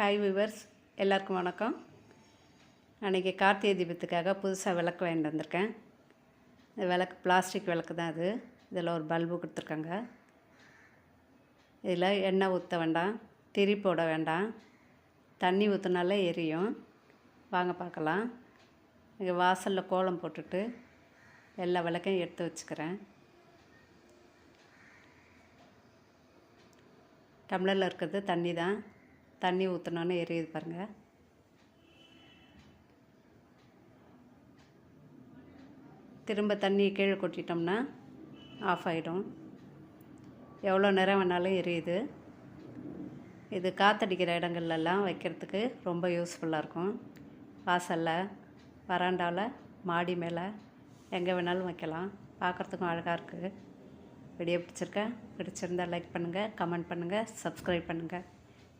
Hi viewers எல்லாருக்கும் வணக்கம். அன்றைக்கி கார்த்திகை தீபத்துக்காக புதுசாக விளக்கு வாங்கிட்டு வந்திருக்கேன். இந்த விளக்கு பிளாஸ்டிக் விளக்கு தான் அது. இதில் ஒரு பல்பு கொடுத்துருக்காங்க. இதில் எண்ணெய் ஊற்ற வேண்டாம் திரி போட வேண்டாம். தண்ணி ஊற்றினாலே எரியும். வாங்க பார்க்கலாம். இங்கே வாசலில் கோலம் போட்டுட்டு எல்லா விளக்கையும் எடுத்து வச்சுக்கிறேன். டம்ளரில் இருக்கிறது தண்ணி தான். தண்ணி ஊற்றினோன்னே எரியுது பாருங்கள் திரும்ப தண்ணியை கீழே கொட்டிட்டோம்னா ஆஃப் ஆகிடும் எவ்வளோ நேரம் வேணாலும் எரியுது. இது காற்றடிக்கிற இடங்கள்லாம் வைக்கிறதுக்கு ரொம்ப யூஸ்ஃபுல்லாக இருக்கும். வாசலில் வராண்டாவில் மாடி மேலே எங்கே வேணாலும் வைக்கலாம். பார்க்குறதுக்கும் அழகாக இருக்குது வீடியோ பிடிச்சிருக்கேன் பிடிச்சிருந்தா லைக் பண்ணுங்கள் கமெண்ட் பண்ணுங்கள் சப்ஸ்கிரைப் பண்ணுங்கள்